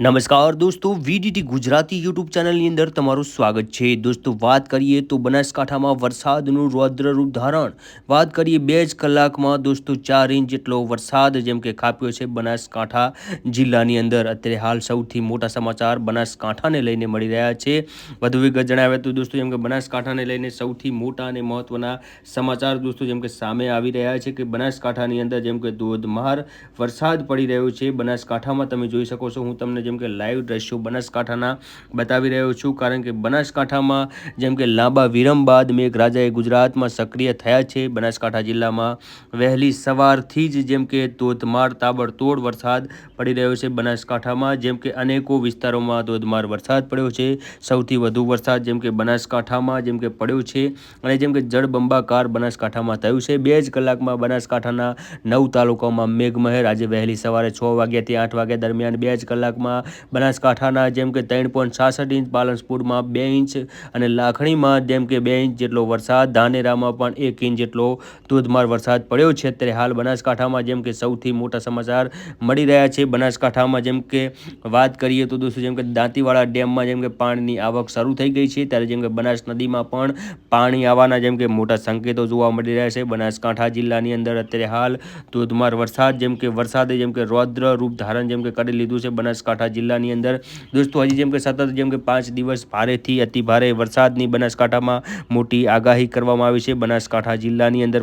નમસ્કાર દોસ્તો VDT Gujarati YouTube ચેનલની અંદર તમારું સ્વાગત છે. દોસ્તો, વાત કરીએ તો બનાસકાંઠામાં વરસાદનું રૌદ્ર રૂપ ધારણ. વાત કરીએ બે જ કલાકમાં દોસ્તો, ચાર ઇંચ જેટલો વરસાદ જેમ કે ખાપ્યો છે બનાસકાંઠા જિલ્લાની અંદર. અત્યારે હાલ સૌથી મોટા સમાચાર બનાસકાંઠાને લઈને મળી રહ્યા છે. વધુ વિગત જણાવ્યા તો દોસ્તો, જેમ કે બનાસકાંઠાને લઈને સૌથી મોટા અને મહત્ત્વના સમાચાર દોસ્તો, જેમ કે સામે આવી રહ્યા છે કે બનાસકાંઠાની અંદર જેમ કે ધોધમાર વરસાદ પડી રહ્યો છે. બનાસકાંઠામાં તમે જોઈ શકો છો, હું તમને જેમ કે લાઈવ દ્રશ્યો બનાસકાંઠાના બતાવી રહ્યો છું. કારણ કે બનાસકાંઠામાં જેમ કે લાંબા વિરમ બાદ મેઘરાજાએ ગુજરાતમાં સક્રિય થયા છે. બનાસકાંઠા જિલ્લામાં વહેલી સવારથી જ જેમ કે ધોધમાર તાબડતોડ વરસાદ પડી રહ્યો છે. બનાસકાંઠામાં જેમ કે અનેકો વિસ્તારોમાં ધોધમાર વરસાદ પડ્યો છે. સૌથી વધુ વરસાદ જેમ કે બનાસકાંઠામાં જેમ કે પડ્યો છે અને જેમ કે જળબંબાકાર બનાસકાંઠામાં થયું છે. બે જ કલાકમાં બનાસકાંઠાના નવ તાલુકાઓમાં મેઘમહેર આજે વહેલી સવારે છ વાગ્યાથી આઠ વાગ્યા દરમિયાન બે જ કલાકમાં બનાસકાંઠાના જેમ કે ત્રણ પોઈન્ટ છાસઠ ઇંચ પાલનપુરમાં બે ઇંચ અને લાખણીમાં જેમ કે બે ઇંચ જેટલો વરસાદ ધાનેરામાં પણ એક ઇંચ જેટલો ધોધમાર વરસાદ પડ્યો છે અત્યારે હાલ બનાસકાંઠામાં જેમ કે સૌથી મોટા સમાચાર મળી રહ્યા છે બનાસકાંઠામાં જેમ કે વાત કરીએ તો દોસ્તો જેમ કે દાંતીવાડા ડેમમાં જેમ કે પાણીની આવક શરૂ થઈ ગઈ છે ત્યારે જેમ કે બનાસ નદીમાં પણ પાણી આવવાના જેમ કે મોટા સંકેતો જોવા મળી રહ્યા છે બનાસકાંઠા જિલ્લાની અંદર અત્યારે હાલ ધોધમાર વરસાદ જેમ કે વરસાદે જેમ કે રૌદ્ર રૂપ ધારણ જેમ કે કરી લીધું છે બનાસકાંઠા જિલ્લાની અંદર. દોસ્તો, હજી જેમ કે સતત જેમ કે પાંચ દિવસ ભારેથી અતિ ભારે વરસાદની બનાસકાંઠામાં મોટી આગાહી કરવામાં આવી છે. બનાસકાંઠા જિલ્લાની અંદર